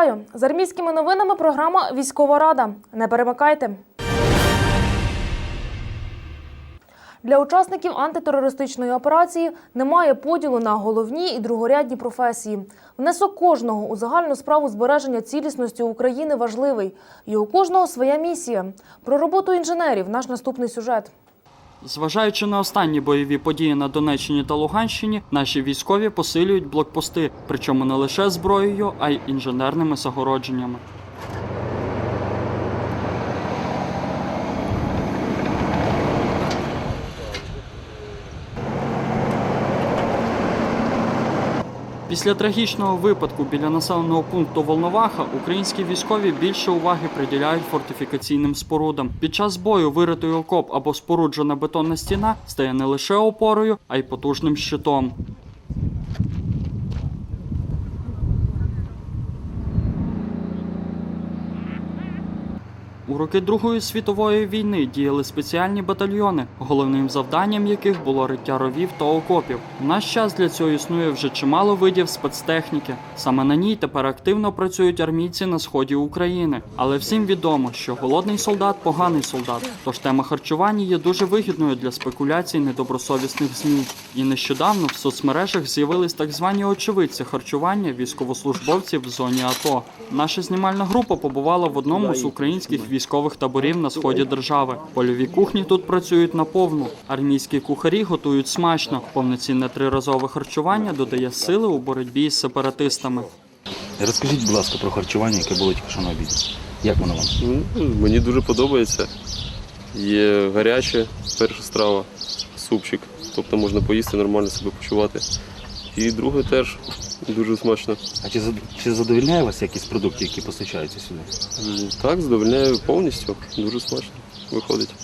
Вітаю з армійськими новинами. Програма Військова Рада. Не перемикайте. Для учасників антитерористичної операції немає поділу на головні і другорядні професії. Внесок кожного у загальну справу збереження цілісності України важливий. І у кожного своя місія. Про роботу інженерів наш наступний сюжет. Зважаючи на останні бойові події на Донеччині та Луганщині, наші військові посилюють блокпости, причому не лише зброєю, а й інженерними загородженнями. Після трагічного випадку біля населеного пункту Волноваха українські військові більше уваги приділяють фортифікаційним спорудам. Під час бою виритий окоп або споруджена бетонна стіна стає не лише опорою, а й потужним щитом. У роки Другої світової війни діяли спеціальні батальйони, головним завданням яких було риття ровів та окопів. У наш час для цього існує вже чимало видів спецтехніки. Саме на ній тепер активно працюють армійці на сході України. Але всім відомо, що голодний солдат поганий солдат. Тож тема харчування є дуже вигідною для спекуляцій недобросовісних змі. І нещодавно в соцмережах з'явились так звані очевидці харчування військовослужбовців в зоні АТО. Наша знімальна група побувала в одному з українських військових таборів на сході держави. Польові кухні тут працюють наповну. Армійські кухарі готують смачно. Повноцінне триразове харчування додає сили у боротьбі із сепаратистами. Розкажіть, будь ласка, про харчування, яке було тільки що на обіді. Як воно вам? Ну, Мені дуже подобається. Є гаряче, перша страва, супчик. Тобто можна поїсти, нормально себе почувати. І друге теж дуже смачно. А чи, чи задовільняє вас якісь продукти, які постачаються сюди? Так, задовольняю повністю. Дуже смачно виходить.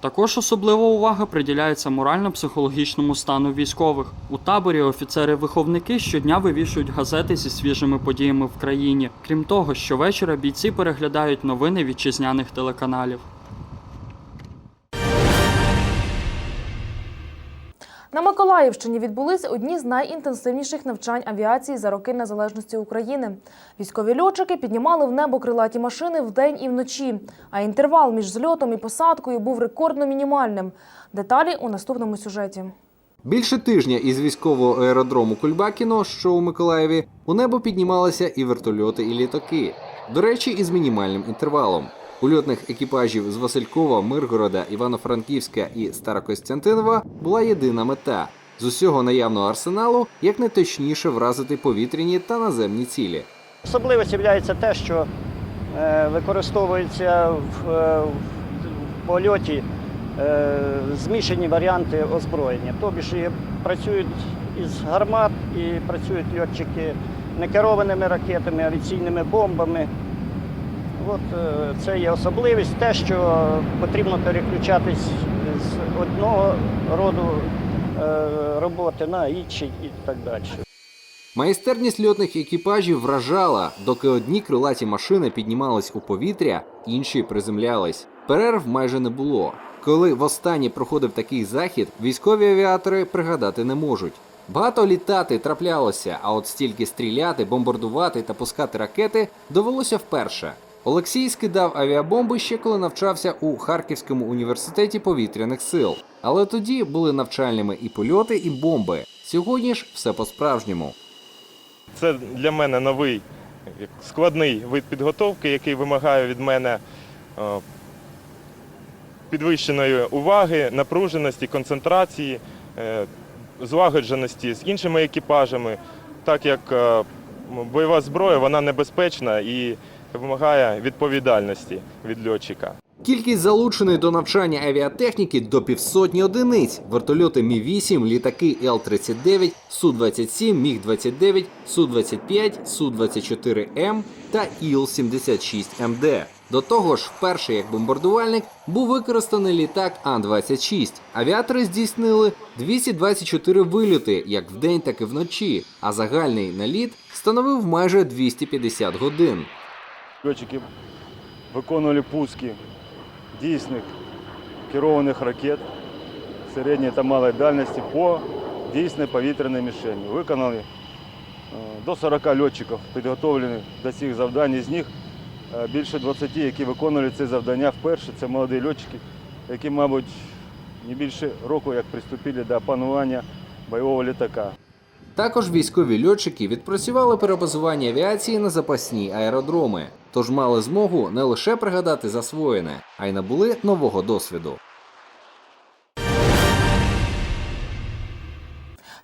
Також особлива увага приділяється морально-психологічному стану військових. У таборі офіцери-виховники щодня вивішують газети зі свіжими подіями в країні. Крім того, щовечора бійці переглядають новини вітчизняних телеканалів. Миколаївщині відбулись одні з найінтенсивніших навчань авіації за роки незалежності України. Військові льотчики піднімали в небо крилаті машини вдень і вночі, а інтервал між зльотом і посадкою був рекордно мінімальним. Деталі у наступному сюжеті. Більше тижня із військового аеродрому Кульбакіно, що у Миколаєві, у небо піднімалися і вертольоти, і літаки. До речі, із мінімальним інтервалом. Ульотних екіпажів з Василькова, Миргорода, Івано-Франківська і Старокостянтинова була єдина мета з усього наявного арсеналу якнайточніше вразити повітряні та наземні цілі. Особливістю є те, що е, використовуються в, е, в польоті е, змішані варіанти озброєння. Тобі ж працюють із гармат і працюють льотчики некерованими ракетами, авіаційними бомбами. От це є особливість, те, що потрібно переключатись з одного роду роботи на інший і так далі. Майстерність льотних екіпажів вражала, доки одні крилаті машини піднімались у повітря, інші приземлялись. Перерв майже не було. Коли востаннє проходив такий захід, військові авіатори пригадати не можуть. Багато літати траплялося, а от стільки стріляти, бомбардувати та пускати ракети довелося вперше. Олексій скидав авіабомби ще коли навчався у Харківському університеті повітряних сил. Але тоді були навчальними і польоти, і бомби. Сьогодні ж все по-справжньому. Це для мене новий складний вид підготовки, який вимагає від мене е, підвищеної уваги, напруженості, концентрації, е, злагодженості з іншими екіпажами, так як е, бойова зброя вона небезпечна і вимагає відповідальності від льотчика. Кількість залученої до навчання авіатехніки до півсотні одиниць: вертольоти Мі-8, літаки Л-39, Су-27, Міг-29, Су-25, Су-24М та Іл-76МД. До того ж, вперше як бомбардувальник був використаний літак Ан-26. Авіатори здійснили 224 вильоти як вдень, так і вночі, а загальний наліт становив майже 250 годин. Льотчики виконували пуски дійсних керованих ракет середньої та малої дальності по дійсній повітряній мішені. Виконали До 40 льотчиків підготовлені до цих завдань. Із них е, більше 20, які виконували ці завдання вперше. Це молоді льотчики, які, мабуть, не більше року як приступили до опанування бойового літака. Також військові льотчики відпрацювали перебазування авіації на запасні аеродроми, тож мали змогу не лише пригадати засвоєне, а й набули нового досвіду.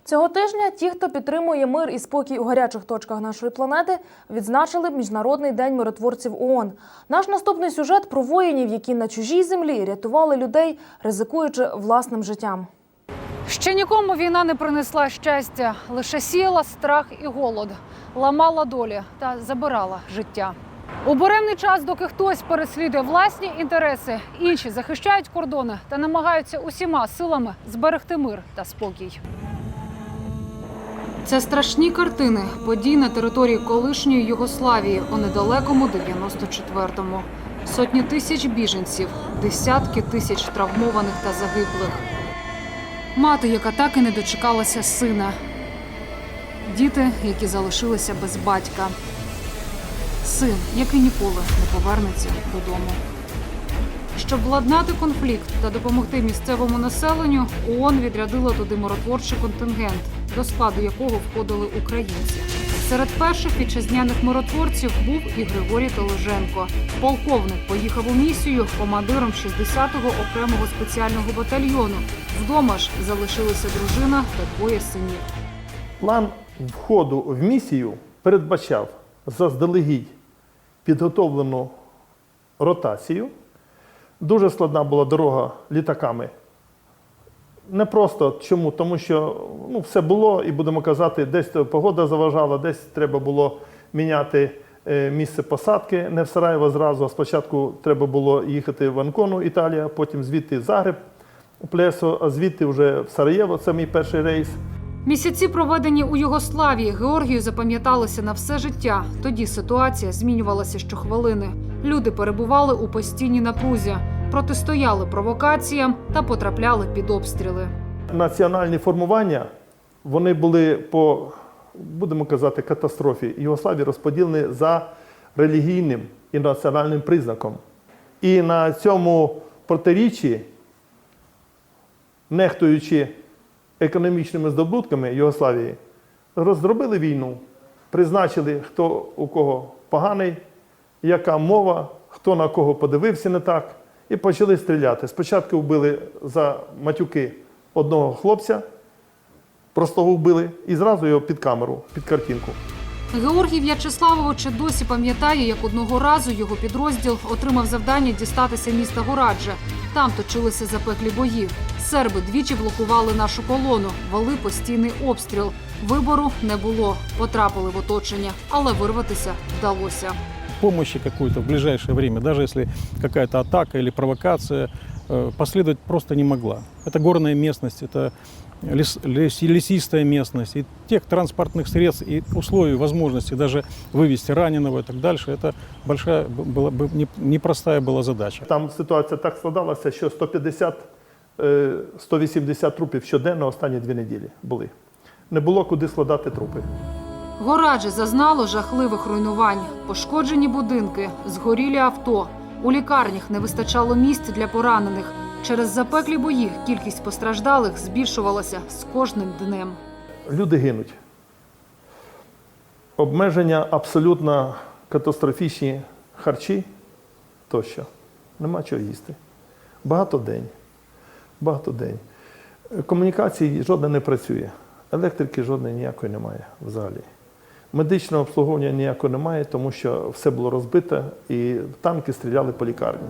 Цього тижня ті, хто підтримує мир і спокій у гарячих точках нашої планети, відзначили Міжнародний день миротворців ООН. Наш наступний сюжет про воїнів, які на чужій землі рятували людей, ризикуючи власним життям. Ще нікому війна не принесла щастя, лише сіяла страх і голод, ламала долі та забирала життя. У буремний час, доки хтось переслідує власні інтереси, інші захищають кордони та намагаються усіма силами зберегти мир та спокій. Це страшні картини подій на території колишньої Югославії у недалекому 94-му. Сотні тисяч біженців, десятки тисяч травмованих та загиблих. Мати, яка так і не дочекалася сина. Діти, які залишилися без батька. Син, який ніколи не повернеться додому. Щоб владнати конфлікт та допомогти місцевому населенню, ООН відрядила туди миротворчий контингент, до складу якого входили українці. Серед перших вітчизняних миротворців був і Григорій Толеженко. Полковник поїхав у місію командиром 60-го окремого спеціального батальйону. Вдома ж залишилися дружина та двоє синів. План входу в місію передбачав заздалегідь підготовлену ротацію. Дуже складна була дорога літаками. Не просто чому? Тому що ну, все було, і будемо казати, десь погода заважала, десь треба було міняти е, місце посадки, не в Сараєво зразу. а Спочатку треба було їхати в Анкону, Італія, потім звідти Загреб, Плесо, а звідти вже в Сараєво, це мій перший рейс. Місяці, проведені у Югославії, Георгію запам'яталися на все життя. Тоді ситуація змінювалася щохвилини. Люди перебували у постійній напрузі, протистояли провокаціям та потрапляли під обстріли. національні формування вони були по, будемо казати, катастрофі Югославії розподілені за релігійним і національним признаком. І на цьому протиріччі, нехтуючи економічними здобутками Югославії, розробили війну, призначили, хто у кого поганий, яка мова, хто на кого подивився не так, і почали стріляти. Спочатку вбили за матюки одного хлопця, простого вбили, і зразу його під камеру, під картинку. Георгій В'ячеславович досі пам'ятає, як одного разу його підрозділ отримав завдання дістатися міста Горадже. Там точилися запеклі бої. Серби двічі блокували нашу колону, вели постійний обстріл. Вибору не було. Потрапили в оточення, але вирватися вдалося. помощи какой-то в ближайшее время, даже если какая-то атака или провокация, э, последовать просто не могла. Это горная местность, это лес- лес- лесистая местность, и тех транспортных средств и условий, возможностей даже вывести раненого и так дальше, это большая б- была бы не- непростая была задача. Там ситуація так складалася, що 150 е, 180 трупів щоденно останні дві неділі були. Не було куди складати трупи. Горадже зазнало жахливих руйнувань, пошкоджені будинки, згорілі авто. У лікарнях не вистачало місць для поранених. Через запеклі бої кількість постраждалих збільшувалася з кожним днем. Люди гинуть. Обмеження абсолютно катастрофічні харчі тощо. Нема чого їсти. Багато день. Багато день. Комунікації жодна не працює. Електрики жодної ніякої немає взагалі. Медичного обслуговування ніякого немає, тому що все було розбите і танки стріляли по лікарні.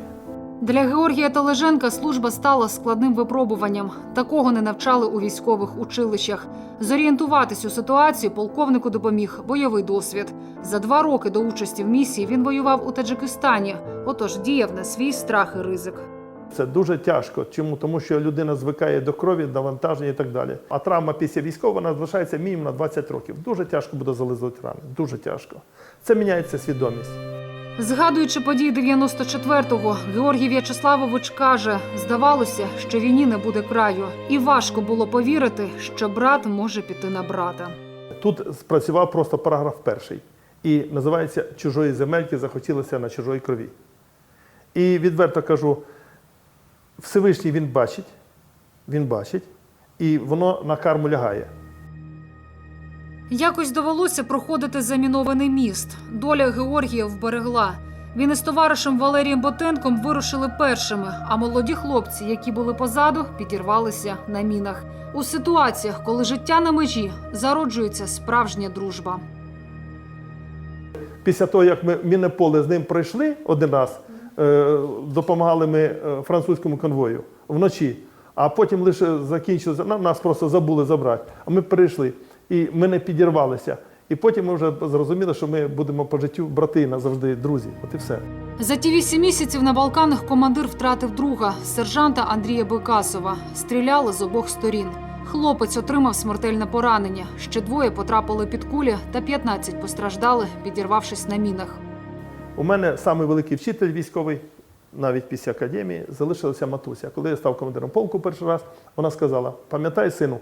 Для Георгія Толеженка служба стала складним випробуванням. Такого не навчали у військових училищах. Зорієнтуватись у ситуацію полковнику допоміг бойовий досвід. За два роки до участі в місії він воював у Таджикистані, отож діяв на свій страх і ризик. Це дуже тяжко. Чому? Тому що людина звикає до крові, навантаження і так далі. А травма після військового вона залишається мінімум на 20 років. Дуже тяжко буде зализувати рани. Дуже тяжко. Це міняється свідомість. Згадуючи події 94-го, Георгій В'ячеславович каже: здавалося, що війні не буде краю, і важко було повірити, що брат може піти на брата. тут спрацював просто параграф перший. І називається Чужої земельки захотілося на чужої крові. І відверто кажу, Всевишній він бачить, він бачить, і воно на карму лягає. Якось довелося проходити замінований міст. Доля Георгія вберегла. Він із товаришем Валерієм Ботенком вирушили першими, а молоді хлопці, які були позаду, підірвалися на мінах. У ситуаціях, коли життя на межі, зароджується справжня дружба. Після того, як ми мінне поле з ним пройшли один раз, допомагали ми е, французькому конвою вночі, а потім лише закінчилося, на- нас просто забули забрати. А ми перейшли, і ми не підірвалися. І потім ми вже зрозуміли, що ми будемо по життю брати назавжди друзі. От і все. За ті вісім місяців на Балканах командир втратив друга, сержанта Андрія Бекасова. Стріляли з обох сторін. Хлопець отримав смертельне поранення. Ще двоє потрапили під кулі, та 15 постраждали, підірвавшись на мінах. У мене самий великий вчитель військовий, навіть після академії, залишилася матуся. Коли я став командиром полку перший раз, вона сказала: пам'ятай, сину,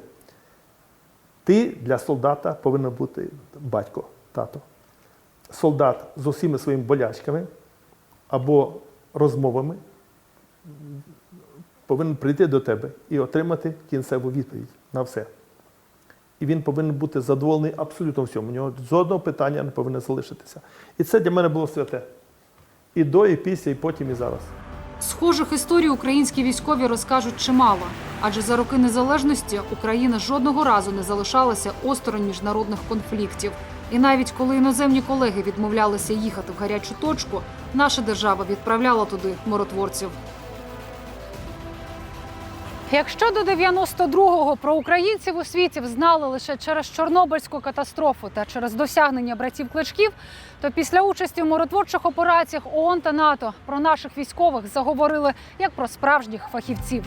ти для солдата повинен бути батько, тато. Солдат з усіма своїми болячками або розмовами повинен прийти до тебе і отримати кінцеву відповідь на все. І він повинен бути задоволений абсолютно всьому. У нього жодного питання не повинно залишитися. І це для мене було святе. І до, і після, і потім, і зараз. Схожих історій українські військові розкажуть чимало, адже за роки незалежності Україна жодного разу не залишалася осторонь міжнародних конфліктів. І навіть коли іноземні колеги відмовлялися їхати в гарячу точку, наша держава відправляла туди миротворців. Якщо до 92-го про українців у світі знали лише через Чорнобильську катастрофу та через досягнення братів кличків, то після участі в миротворчих операціях ООН та НАТО про наших військових заговорили як про справжніх фахівців.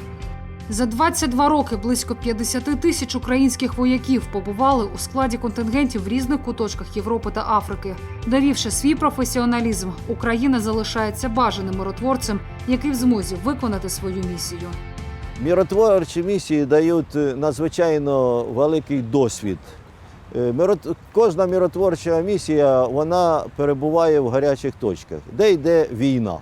За 22 роки близько 50 тисяч українських вояків побували у складі контингентів в різних куточках Європи та Африки. Довівши свій професіоналізм, Україна залишається бажаним миротворцем, який в змозі виконати свою місію. Миротворчі місії дають е, надзвичайно великий досвід. Е, Кожна миротворча місія вона перебуває в гарячих точках, де йде війна.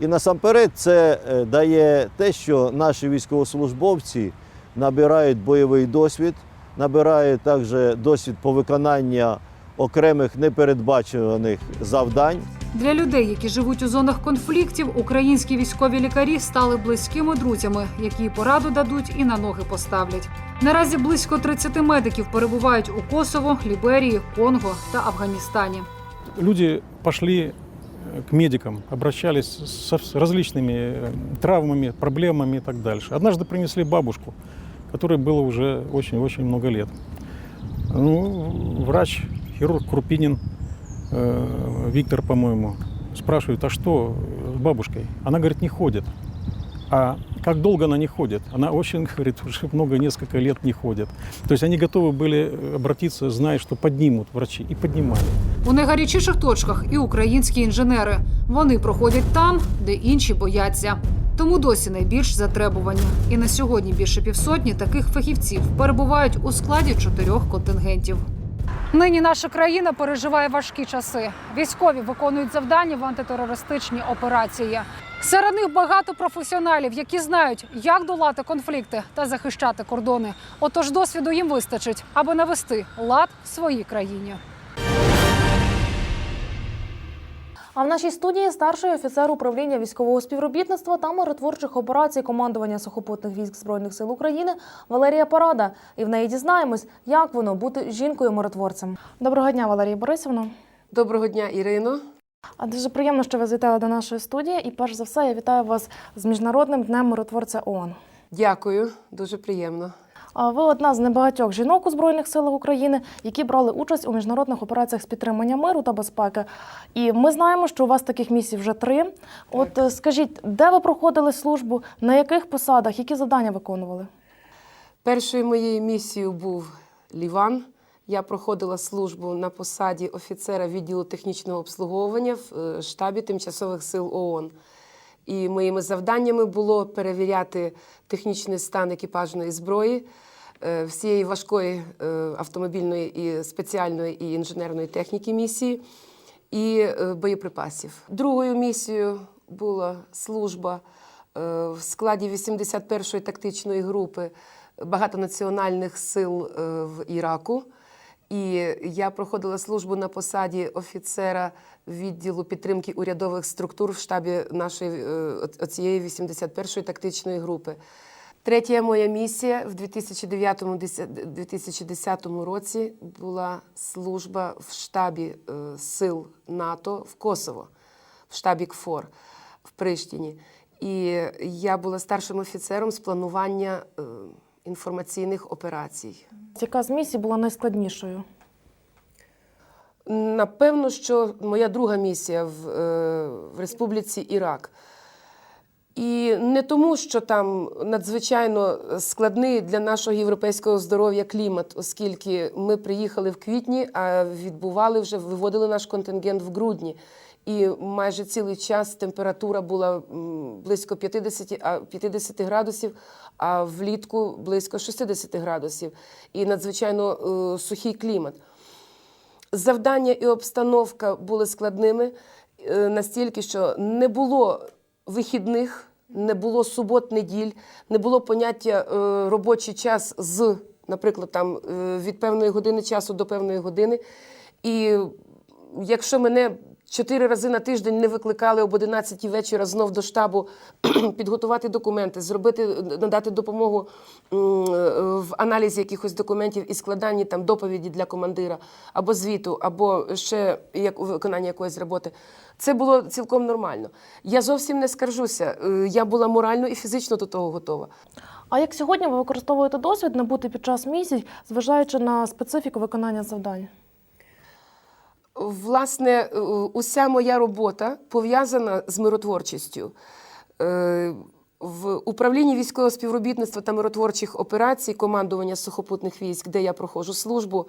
І насамперед це е, дає те, що наші військовослужбовці набирають бойовий досвід, набирають також досвід по виконанню окремих непередбачуваних завдань. Для людей, які живуть у зонах конфліктів, українські військові лікарі стали близькими друзями, які пораду дадуть і на ноги поставлять. Наразі близько 30 медиків перебувають у Косово, Ліберії, Конго та Афганістані. Люди пошли э, к медикам, обращались со с различными э, травмами, проблемами и так дальше. Однажды принесли бабушку, которой было уже очень-очень много лет. Ну, врач, хирург Крупинин, э, Виктор, по-моему, спрашивает, а что с бабушкой? Она говорит, не ходит. А как долго она не ходит? Она очень, говорит, уже много, несколько лет не ходит. То есть они готовы были э, обратиться, зная, что поднимут врачи, и поднимали. У найгарячіших точках і українські інженери. Вони проходять там, де інші бояться. Тому досі найбільш затребувані. І на сьогодні більше півсотні таких фахівців перебувають у складі чотирьох контингентів. Нині наша країна переживає важкі часи. Військові виконують завдання в антитерористичній операції. Серед них багато професіоналів, які знають, як долати конфлікти та захищати кордони. Отож, досвіду їм вистачить, аби навести лад в своїй країні. А в нашій студії старший офіцер управління військового співробітництва та миротворчих операцій командування сухопутних військ збройних сил України Валерія Парада. І в неї дізнаємось, як воно бути жінкою-миротворцем. Доброго дня, Валерія Борисівна. Доброго дня, Ірино. А дуже приємно, що ви завітали до нашої студії. І перш за все, я вітаю вас з міжнародним днем миротворця ООН. Дякую, дуже приємно. А ви одна з небагатьох жінок у збройних силах України, які брали участь у міжнародних операціях з підтримання миру та безпеки. І ми знаємо, що у вас таких місій вже три. От е, скажіть, де ви проходили службу, на яких посадах, які завдання виконували? Першою моєю місією був Ліван. Я проходила службу на посаді офіцера відділу технічного обслуговування в е, штабі тимчасових сил ООН. І моїми завданнями було перевіряти технічний стан екіпажної зброї, всієї важкої е, автомобільної і спеціальної і інженерної техніки місії і е, боєприпасів. Другою місією була служба е, в складі 81-ї тактичної групи багатонаціональних сил е, в Іраку. І я проходила службу на посаді офіцера відділу підтримки урядових структур в штабі нашої е, оцієї 81-ї тактичної групи. Третя моя місія в 2009-2010 році була служба в штабі е, сил НАТО в Косово, в штабі КФОР в Приштіні. І я була старшим офіцером з планування е, інформаційних операцій. Яка з місій була найскладнішою? Напевно, що моя друга місія в, е, в Республіці Ірак. І не тому, що там надзвичайно складний для нашого європейського здоров'я клімат, оскільки ми приїхали в квітні, а відбували вже, виводили наш контингент в грудні. І майже цілий час температура була близько 50, а 50 градусів, а влітку близько 60 градусів. І надзвичайно е, сухий клімат. Завдання і обстановка були складними е, настільки, що не було вихідних, не було субот, неділь, не було поняття е, робочий час з, наприклад, там е, від певної години часу до певної години. І якщо мене чотири рази на тиждень не викликали об 11 вечора знов до штабу підготувати документи, зробити, надати допомогу в аналізі якихось документів і складанні там доповіді для командира, або звіту, або ще як виконання якоїсь роботи. Це було цілком нормально. Я зовсім не скаржуся. Е, Я була морально і фізично до того готова. А як сьогодні ви використовуєте досвід набути під час місій, зважаючи на специфіку виконання завдань? Власне, е, уся моя робота пов'язана з миротворчістю. Е, В управлінні військового співробітництва та миротворчих операцій командування сухопутних військ, де я проходжу службу,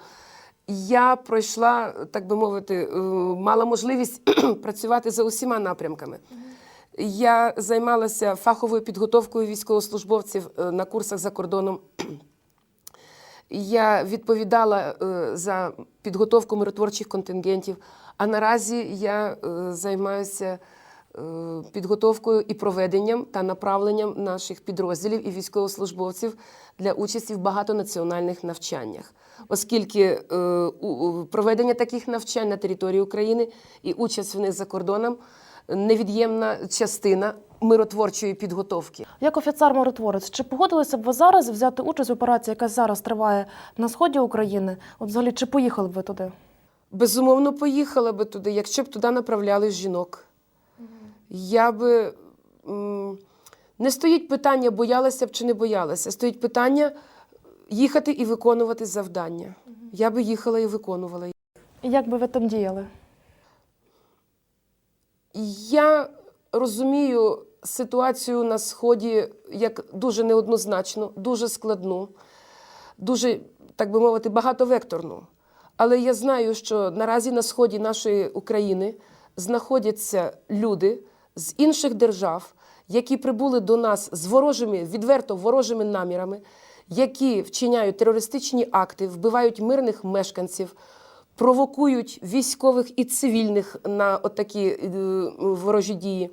я пройшла, так би мовити, е, мала можливість працювати за усіма напрямками. Я займалася фаховою підготовкою військовослужбовців на курсах за кордоном. Я відповідала е, за підготовку миротворчих контингентів, а наразі я е, займаюся е, підготовкою і проведенням та направленням наших підрозділів і військовослужбовців для участі в багатонаціональних навчаннях, оскільки проведення таких навчань на території України і участь в них за кордоном невід'ємна частина миротворчої підготовки. Як офіцер-миротворець, чи погодилися б ви зараз взяти участь в операції, яка зараз триває на сході України? От взагалі, чи поїхали б ви туди? Безумовно, поїхала би туди, якщо б туди направляли жінок. Я би не стоїть питання, боялася б чи не боялася. Стоїть питання їхати і виконувати завдання. Я би їхала і виконувала. Як би ви там діяли? Я розумію ситуацію на сході як дуже неоднозначну, дуже складну, дуже, так би мовити, багатовекторну. Але я знаю, що наразі на сході нашої України знаходяться люди з інших держав, які прибули до нас з ворожими, відверто ворожими намірами, які вчиняють терористичні акти, вбивають мирних мешканців, провокують військових і цивільних на отакі е, ворожі дії.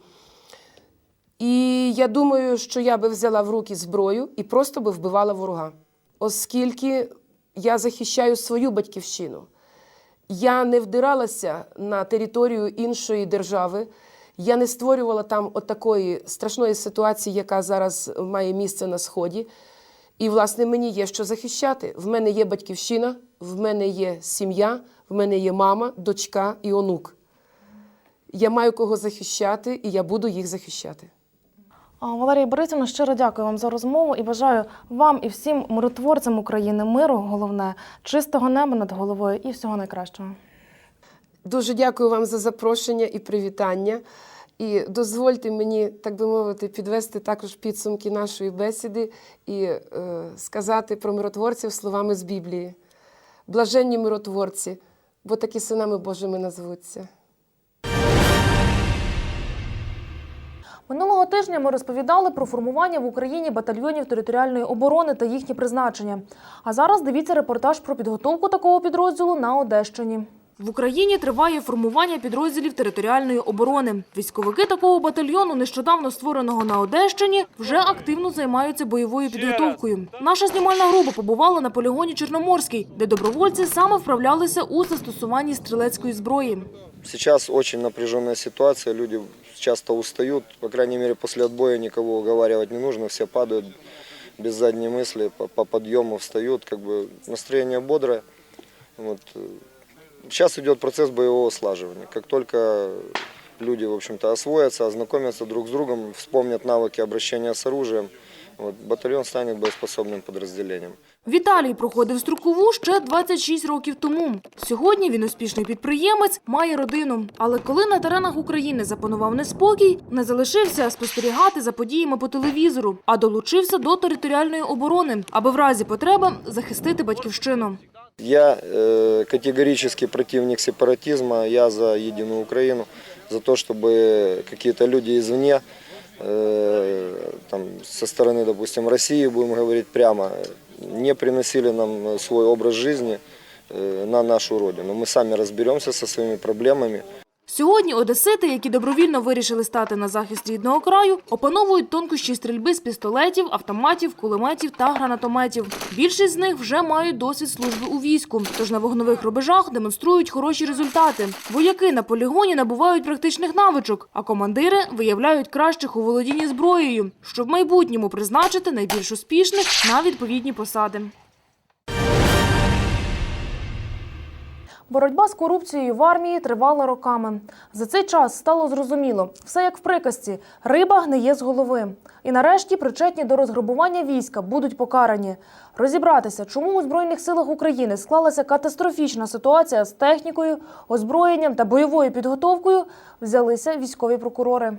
І я думаю, що я би взяла в руки зброю і просто би вбивала ворога, оскільки я захищаю свою батьківщину. Я не вдиралася на територію іншої держави. Я не створювала там отакої страшної ситуації, яка зараз має місце на сході. І, власне, мені є що захищати. В мене є батьківщина, в мене є сім'я, в мене є мама, дочка і онук. Я маю кого захищати, і я буду їх захищати. Валерія Борисівна, щиро дякую вам за розмову і бажаю вам і всім миротворцям України миру, головне, чистого неба над головою і всього найкращого. Дуже дякую вам за запрошення і привітання. І дозвольте мені, так би мовити, підвести також підсумки нашої бесіди і е, сказати про миротворців словами з Біблії. Блаженні миротворці, бо такі синами Божими назвуться. Минулого тижня ми розповідали про формування в Україні батальйонів територіальної оборони та їхнє призначення. А зараз дивіться репортаж про підготовку такого підрозділу на Одещині. В Україні триває формування підрозділів територіальної оборони. Військовики такого батальйону, нещодавно створеного на Одещині, вже активно займаються бойовою підготовкою. Наша знімальна група побувала на полігоні Чорноморський, де добровольці саме вправлялися у застосуванні стрілецької зброї. Сейчас очень напряженная ситуация, люди часто устают, по крайней мере после отбоя никого уговаривать не нужно, все падают без задней мысли, по, по подъему встают, как бы настроение бодрое. Вот. Сейчас идет процесс боевого слаживания. Как только люди, в общем-то, освоятся, ознакомятся друг с другом, вспомнят навыки обращения с оружием, вот, батальон станет боеспособным подразделением. Віталій проходив строкову ще 26 років тому. Сьогодні він успішний підприємець, має родину. Але коли на теренах України запанував неспокій, не залишився спостерігати за подіями по телевізору, а долучився до територіальної оборони, аби в разі потреби захистити батьківщину. Я э, категорический противник сепаратизма, я за единую Украину, за то, чтобы какие-то люди извне, э, там, со стороны, допустим, России, будем говорить прямо, не приносили нам свой образ жизни э, на нашу родину. Мы сами разберемся со своими проблемами. Сьогодні одесити, які добровільно вирішили стати на захист рідного краю, опановують тонкощі стрільби з пістолетів, автоматів, кулеметів та гранатометів. Більшість з них вже мають досвід служби у війську, тож на вогнових рубежах демонструють хороші результати. Вояки на полігоні набувають практичних навичок, а командири виявляють кращих у володінні зброєю, щоб в майбутньому призначити найбільш успішних на відповідні посади. Боротьба з корупцією в армії тривала роками. За цей час стало зрозуміло, все як в приказці – риба гниє з голови. І нарешті причетні до розграбування війська будуть покарані. Розібратися, чому у Збройних силах України склалася катастрофічна ситуація з технікою, озброєнням та бойовою підготовкою, взялися військові прокурори.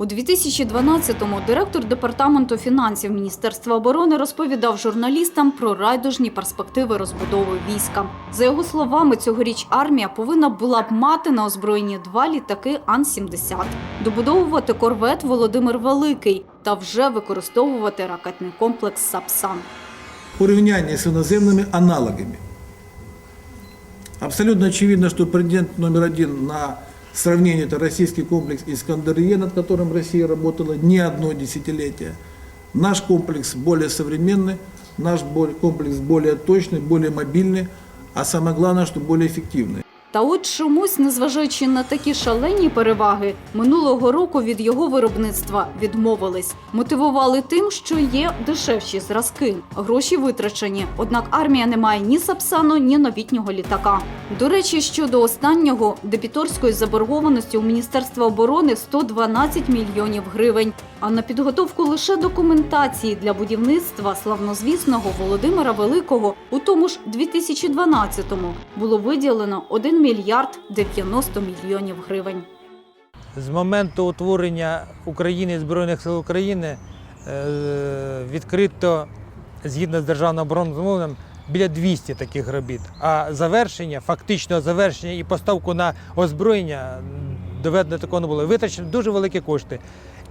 У 2012-му директор департаменту фінансів Міністерства оборони розповідав журналістам про райдужні перспективи розбудови війська. За його словами, цьогоріч армія повинна була б мати на озброєнні два літаки Ан-70, добудовувати корвет Володимир Великий та вже використовувати ракетний комплекс Сапсан. порівняння з іноземними аналогами. Абсолютно очевидно, что претендент номер один на сравнение это российский комплекс «Искандер-Е», над которым Россия работала не одно десятилетие. Наш комплекс более современный, наш комплекс более точный, более мобильный, а самое главное, что более эффективный. Та от чомусь, незважаючи на такі шалені переваги, минулого року від його виробництва відмовились. Мотивували тим, що є дешевші зразки. Гроші витрачені. Однак армія не має ні сапсану, ні новітнього літака. До речі, щодо останнього дебіторської заборгованості у Міністерства оборони 112 мільйонів гривень. А на підготовку лише документації для будівництва славнозвісного Володимира Великого у тому ж 2012-му було виділено 1 мільярд 90 мільйонів гривень. З моменту утворення України Збройних сил України е, відкрито згідно з державним оборонним замовленням біля 200 таких робіт. А завершення, фактичного завершення і поставку на озброєння доведено такого не було. Витрачені дуже великі кошти.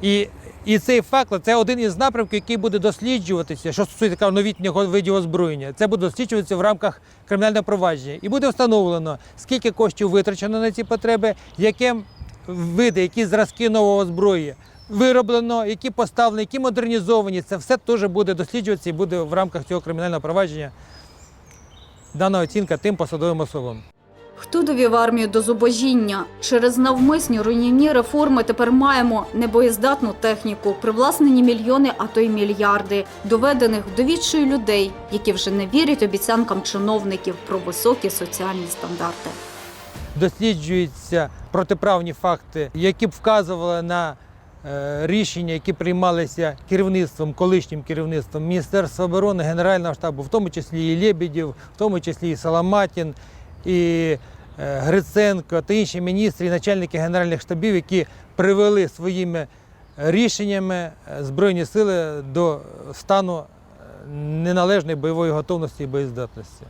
І, і цей факт це один із напрямків, який буде досліджуватися, що стосується новітнього видів озброєння. Це буде досліджуватися в рамках кримінального провадження. І буде встановлено, скільки коштів витрачено на ці потреби, яким види, які зразки нового зброї вироблено, які поставлені, які модернізовані. Це все теж буде досліджуватися і буде в рамках цього кримінального провадження дана оцінка тим посадовим особам. Хто довів армію до зубожіння? Через навмисні руйнівні реформи тепер маємо небоєздатну техніку, привласнені мільйони, а то й мільярди, доведених до відчаю людей, які вже не вірять обіцянкам чиновників про високі соціальні стандарти. досліджуються протиправні факти, які б вказували на е, рішення, які приймалися керівництвом, колишнім керівництвом Міністерства оборони, Генерального штабу, в тому числі і Лебедєв, в тому числі і Саламатін, і е, Гриценко та інші міністри і начальники генеральних штабів, які привели своїми рішеннями е, Збройні сили до стану е, неналежної бойової готовності і боєздатності.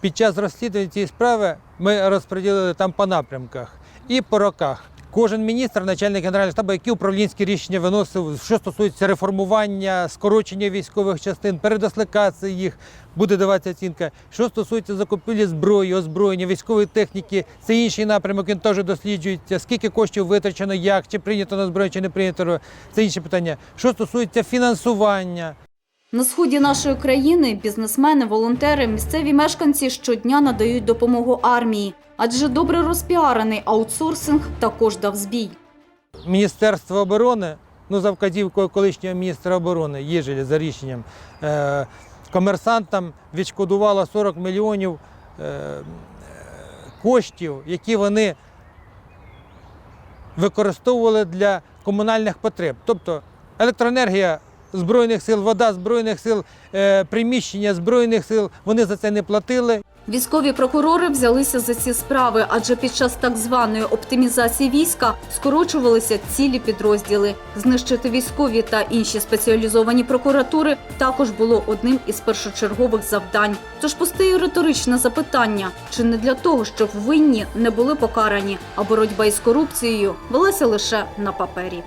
Під час розслідування цієї справи ми розподілили там по напрямках і по роках. Кожен міністр, начальник генерального штабу, які управлінські рішення виносив, що стосується реформування, скорочення військових частин, передислокації їх, буде даватися оцінка. Що стосується закупівлі зброї, озброєння, військової техніки, це інший напрямок, він теж досліджується. Скільки коштів витрачено, як, чи прийнято на зброю, чи не прийнято, це інше питання. Що стосується фінансування, На сході нашої країни бізнесмени, волонтери, місцеві мешканці щодня надають допомогу армії, адже добре розпіарений аутсорсинг також дав збій. Міністерство оборони, ну за вказівкою колишнього міністра оборони Єжеля за рішенням, е, комерсантам відшкодувало 40 мільйонів е, коштів, які вони використовували для комунальних потреб. Тобто електроенергія Збройних сил, вода Збройних сил, е, приміщення Збройних сил, вони за це не платили. Військові прокурори взялися за ці справи, адже під час так званої оптимізації війська скорочувалися цілі підрозділи. Знищити військові та інші спеціалізовані прокуратури також було одним із першочергових завдань. Тож постає риторичне запитання: чи не для того, щоб винні не були покарані, а боротьба із корупцією велася лише на папері.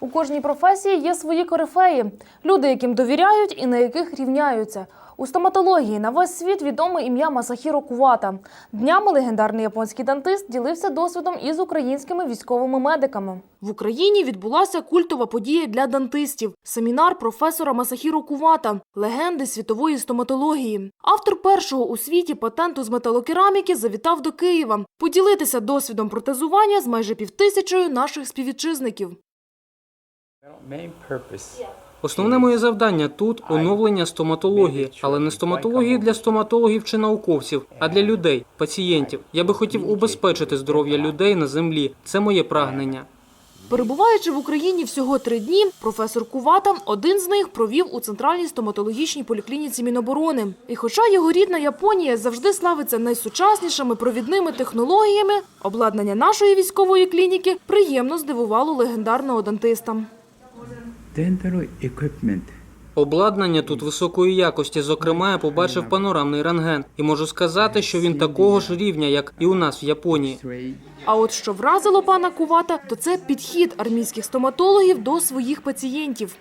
У кожній професії є свої корифеї, люди, яким довіряють і на яких рівняються. У стоматології на весь світ відоме ім'я Масахіро Кувата. Днями легендарний японський дантист ділився досвідом із українськими військовими медиками. В Україні відбулася культова подія для дантистів – семінар професора Масахіро Кувата, легенди світової стоматології. Автор першого у світі патенту з металокераміки завітав до Києва поділитися досвідом протезування з майже півтисячою наших співвітчизників. Основне моє завдання тут оновлення стоматології, але не стоматології для стоматологів чи науковців, а для людей, пацієнтів. Я би хотів убезпечити здоров'я людей на землі. Це моє прагнення. Перебуваючи в Україні всього три дні, професор Кувата один з них провів у центральній стоматологічній поліклініці Міноборони. І хоча його рідна Японія завжди славиться найсучаснішими провідними технологіями, обладнання нашої військової клініки приємно здивувало легендарного дантиста. Обладнання тут високої якості. Зокрема, я побачив панорамний рентген і можу сказати, що він такого ж рівня, як і у нас в Японії. А от що вразило пана Кувата, то це підхід армійських стоматологів до своїх пацієнтів.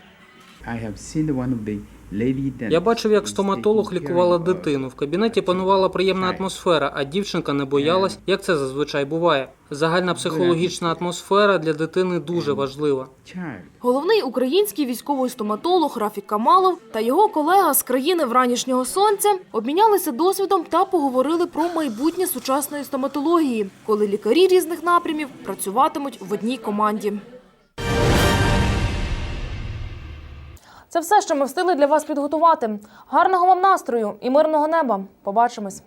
Я бачив, як стоматолог лікувала дитину. В кабінеті панувала приємна атмосфера, а дівчинка не боялась, як це зазвичай буває. Загальна психологічна атмосфера для дитини дуже важлива. Головний український військовий стоматолог Рафік Камалов та його колега з країни вранішнього сонця обмінялися досвідом та поговорили про майбутнє сучасної стоматології, коли лікарі різних напрямів працюватимуть в одній команді. Це все, що ми встигли для вас підготувати. Гарного вам настрою і мирного неба! Побачимось!